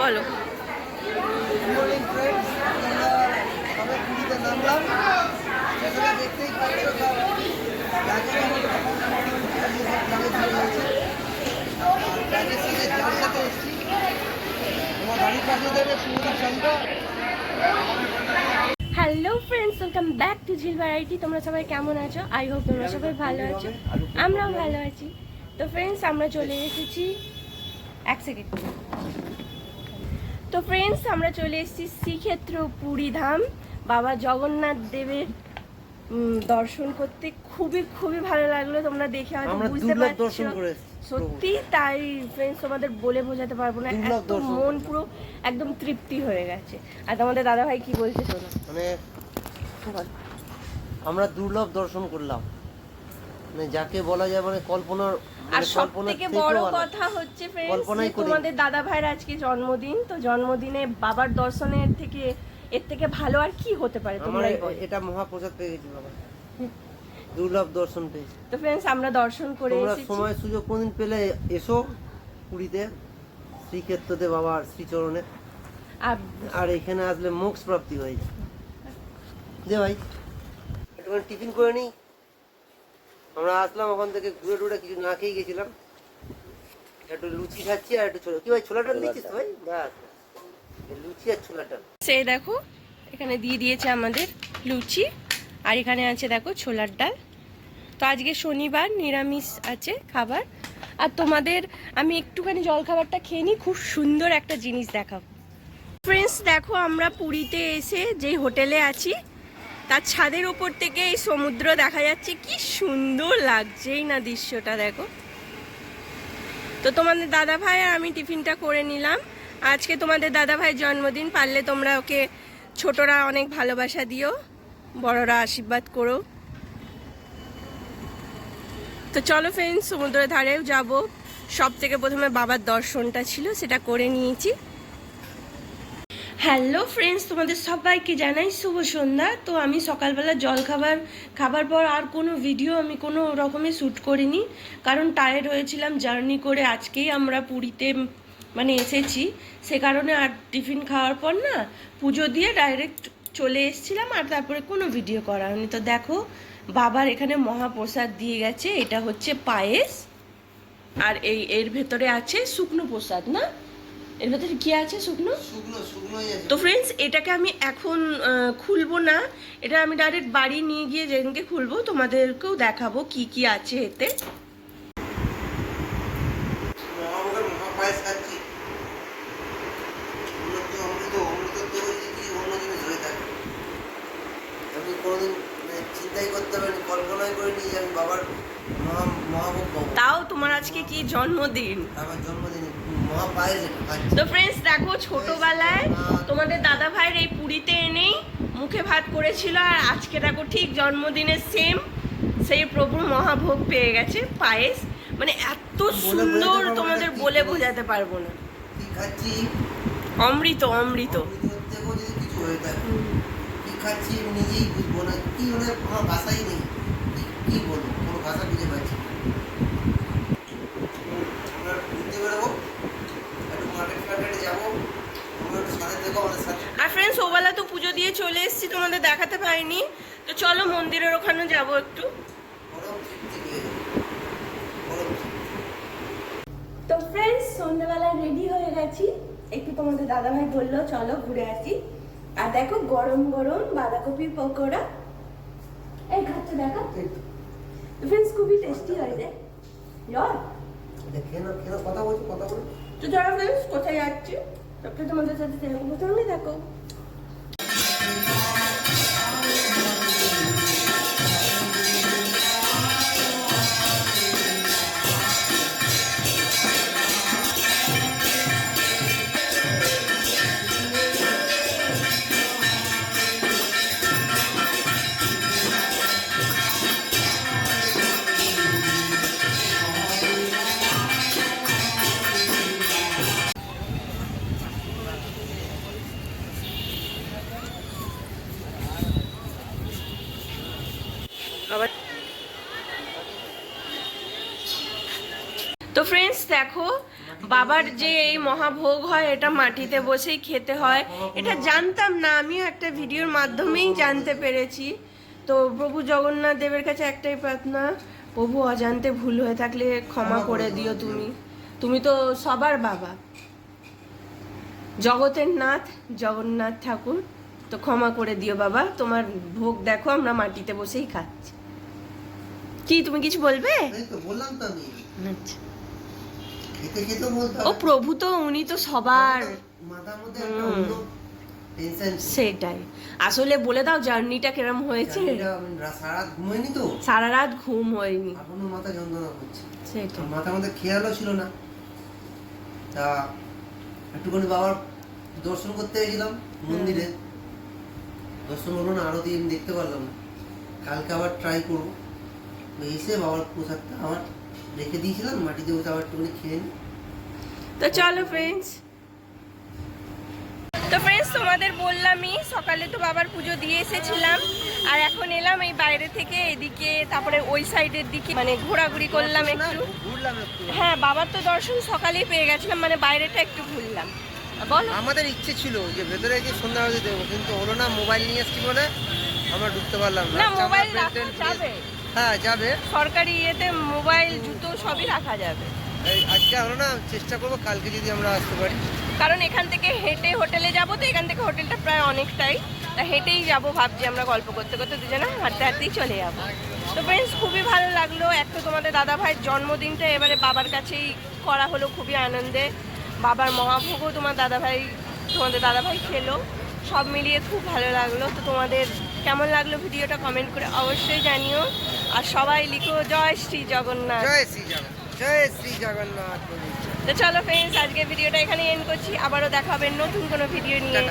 বলো। হয়ে hello friends welcome back to Jhil variety তোমরা সবাই কেমন আছো? আই হোপ তোমরা সবাই ভালো আছো। আমরাও ভালো আছি। তো ফ্রেন্ডস আমরা চলে এসেছি এক সেকেন্ড তো ফ্রেন্ডস আমরা চলে এসেছি শ্রীক্ষেত্র পুরী ধাম। বাবা জগন্নাথ দেবের দর্শন করতে। খুবই খুবই ভালো লাগল। তোমরা দেখে হয়তো বুঝতে পারছ। সত্যি তাই ফ্রেন্ডস তোমাদের বলে বোঝাতে পারব না। এত মন পুরো একদম তৃপ্তি হয়ে গেছে। আর তোমাদের দাদা ভাই কি বলছে শোনো। মানে আমরা দুর্লভ দর্শন করলাম। মানে যাকে বলা যায় মানে কল্পনার আর মানে সব থেকে বড় কথা হচ্ছে। তোমাদের দাদা ভাইয়ের আজকে জন্মদিন তো জন্মদিনে বাবার দর্শনের থেকে এর থেকে ভালো আর কি হতে পারে তোমরাই এটা মহাপ্রসাদ পেয়ে গেছি বাবা। দুর্লভ দর্শন পেয়েছি। তো ফ্রেন্ডস আমরা দর্শন করে তোমরা এসেছি। সময় সুযোগ কোনদিন পেলে এসো পুরীতে শ্রীক্ষেত্রতে বাবার শ্রীচরণে। আর আর এখানে আসলে মোক্ষ প্রাপ্তি হয়ে যায়। যে ভাই একটুখানি টিফিন করে নিই। আমরা আসলাম ওখান থেকে ঘুরে টুরে কিছু না খেয়ে গেছিলাম। একটু লুচি খাচ্ছি আর একটু ছোলা। কি ভাই ছোলা ডাল দিচ্ছিস ভাই? ব্যাস। লুচি আর ছোলা ডাল সে দেখো এখানে দিয়ে দিয়েছে আমাদের লুচি। আর এখানে আছে দেখো ছোলার ডাল। তো আজকে শনিবার নিরামিষ আছে খাবার। আর তোমাদের আমি একটুখানি জল খাবারটা খেয়ে নিই খুব সুন্দর একটা জিনিস দেখাবো। ফ্রেন্ডস দেখো আমরা পুরীতে এসে যে হোটেলে আছি তার ছাদের ওপর থেকে এই সমুদ্র দেখা যাচ্ছে, কি সুন্দর লাগছেই না দৃশ্যটা, দেখো। তো তোমাদের দাদা ভাই আর আমি টিফিনটা করে নিলাম। আজকে তোমাদের দাদা ভাই জন্মদিন, পারলে তোমরা ওকে ছোটরা অনেক ভালোবাসা দিও, বড়রা আশীর্বাদ করো। তো চলো ফ্রেন্ডস সমুদ্রের ধারেও যাব। সব থেকে প্রথমে বাবার দর্শনটা ছিল, সেটা করে নিয়েছি। হ্যালো ফ্রেন্ডস তোমাদের সবাইকে জানাই শুভ সন্ধ্যা। তো আমি সকালবেলা জল খাবার খাবার পর আর কোনো ভিডিও আমি কোনো রকমে শ্যুট করিনি, কারণ টায়ার্ড হয়েছিলাম জার্নি করে আজকেই আমরা পুরীতে মানে এসেছি। সে কারণে আর টিফিন খাওয়ার পর না পুজো দিয়ে ডাইরেক্ট চলে এসেছিলাম, আর তারপরে কোনো ভিডিও করা হয়নি। তো দেখো, বাবার এখানে মহাপ্রসাদ দিয়ে গেছে, এটা হচ্ছে পায়েস, আর এই এর ভেতরে আছে শুকনো প্রসাদ, না? এর ভেতরে কি আছে? শুকনো? তো ফ্রেন্ডস এটাকে আমি এখন খুলবো না। এটা আমি ডাইরেক্ট বাড়ি নিয়ে গিয়ে যেদিনকে খুলবো তোমাদেরকেও দেখাবো কি কি আছে এতে। তাও তোমার আজকে কি জন্মদিন? আমার জন্মদিনে। তো ফ্রেন্ডস দেখো ছোটবেলায় তোমাদের দাদা ভাইয়ের এই পুরীতে এনেই মুখে ভাত করেছিল আর আজকে দেখো ঠিক জন্মদিনের সেম সেই প্রভুর মহাভোগ পেয়ে গেছে পায়েস। মানে এত সুন্দর তোমাদের বলে বোঝাতে পারব না। অমৃত অমৃত। হয়ে খাচ্ছি নিজেই বুঝব না কি মানে আমার ভাষাই নেই। কি বলব কোনো ভাষা খুঁজে পাচ্ছি না। আমরা ঘুরতে বেরোবো একটু মার্কেট ফার্কেটে যাব তোমরা একটু সাথে থেকো আমাদের সাথে আর ফ্রেন্ডস ওবেলা তো পুজো দিয়ে চলে এসেছি তোমাদের দেখাতে পারিনি। তো চলো মন্দিরের ওখানে যাব একটু। তো ফ্রেন্ডস সন্ধ্যাবেলায় রেডি হয়ে গেছি। একটু তোমাদের দাদাভাই বলল চলো ঘুরে আসি। আর দেখো গরম গরম বাঁধাকপির পকোড়া। এই খাচ্ছে দেখা তো ফ্রেন্ডস খুবই টেস্টি হয় রে। তো যারা ফ্রেন্ডস কোথায় যাচ্ছি? সবটা তোমাদের সাথে সেরকম সঙ্গে দেখো। তো ফ্রেন্ডস দেখো, বাবার যে এই মহাভোগ হয়, এটা মাটিতে বসেই খেতে হয়। এটা জানতাম না, আমিও একটা ভিডিওর মাধ্যমেই জানতে পেরেছি। তো প্রভু জগন্নাথ দেবের কাছে একটাই প্রার্থনা, প্রভু অজান্তে ভুল হয়ে থাকলে ক্ষমা করে দিও তুমি। তুমি তো সবার বাবা। জগতের নাথ, জগন্নাথ ঠাকুর, তো ক্ষমা করে দিও বাবা। তোমার ভোগ দেখো, আমরা মাটিতে বসেই খাচ্ছি। কি তুমি কিছু বলবে? আচ্ছা। ও প্রভু তো উনি তো সবার। সেটাই। আসলে বলে দাও জার্নিটা কিরম হয়েছে? সারা রাত ঘুম হয়নি। মাথা যন্ত্রণা করছে। সেটাই। মাথার মধ্যে খেয়ালও ছিল না। তা একটুখানি বাবার দর্শন করতে গেছিলাম মন্দিরে। দর্শন হলো না আরতি আমি দেখতে পারলাম না। কালকে আবার ট্রাই করব। এসে বাবার প্রসাদটা আবার রেখে দিয়েছিলাম মাটিতে বসে আবার একটুখানি খেয়ে নিই তো চলো ফ্রেন্ডস তো ফ্রেন্ডস তোমাদের বললামই সকালে তো বাবার পুজো দিয়ে এসেছিলাম। আর এখন এলাম এই বাইরে থেকে এদিকে তারপরে ওই সাইডের দিকে মানে ঘোরাঘুরি করলাম একটু। হ্যাঁ বাবার তো দর্শন সকালেই পেয়ে গেছিলাম মানে বাইরেটা একটু ঘুরলাম। বলো। আমাদের ইচ্ছে ছিল যে ভেতরে গিয়ে সন্ধ্যা আরতি দেবো কিন্তু হলো না মোবাইল নিয়ে এসছি বলে আমরা ঢুকতে পারলাম না। মোবাইল যাবে। হ্যাঁ যাবে। সরকারি ইয়েতে মোবাইল জুতো সবই রাখা যাবে। এই আজকে হলো না চেষ্টা করব কালকে যদি আমরা আসতে পারি। কারণ এখান থেকে হেঁটে হোটেলে যাব তো এখান থেকে হোটেলটা প্রায় অনেকটাই। তা হেঁটেই যাব ভাবছি আমরা গল্প করতে করতে দুজনে হাঁটতে হাঁটতেই চলে যাব। তো ফ্রেন্ডস খুবই ভালো লাগল। এক তো তোমাদের দাদা ভাইয়ের জন্মদিনটা এবারে বাবার কাছেই করা হলো খুবই আনন্দে। বাবার মহাভোগও তোমার দাদা ভাই তোমাদের দাদা ভাই খেলো। সব মিলিয়ে খুব ভালো লাগল। তো তোমাদের কেমন লাগল ভিডিওটা কমেন্ট করে অবশ্যই জানিও। আর সবাই লিখো জয় শ্রী জগন্নাথ। জয় শ্রী জগন্নাথ জয় শ্রী জগন্নাথ তো চলো ফ্রেন্ডস আজকে ভিডিওটা এখানে এন্ড করছি। আবারও দেখাবেন হবে নতুন কোনো ভিডিও নিয়ে।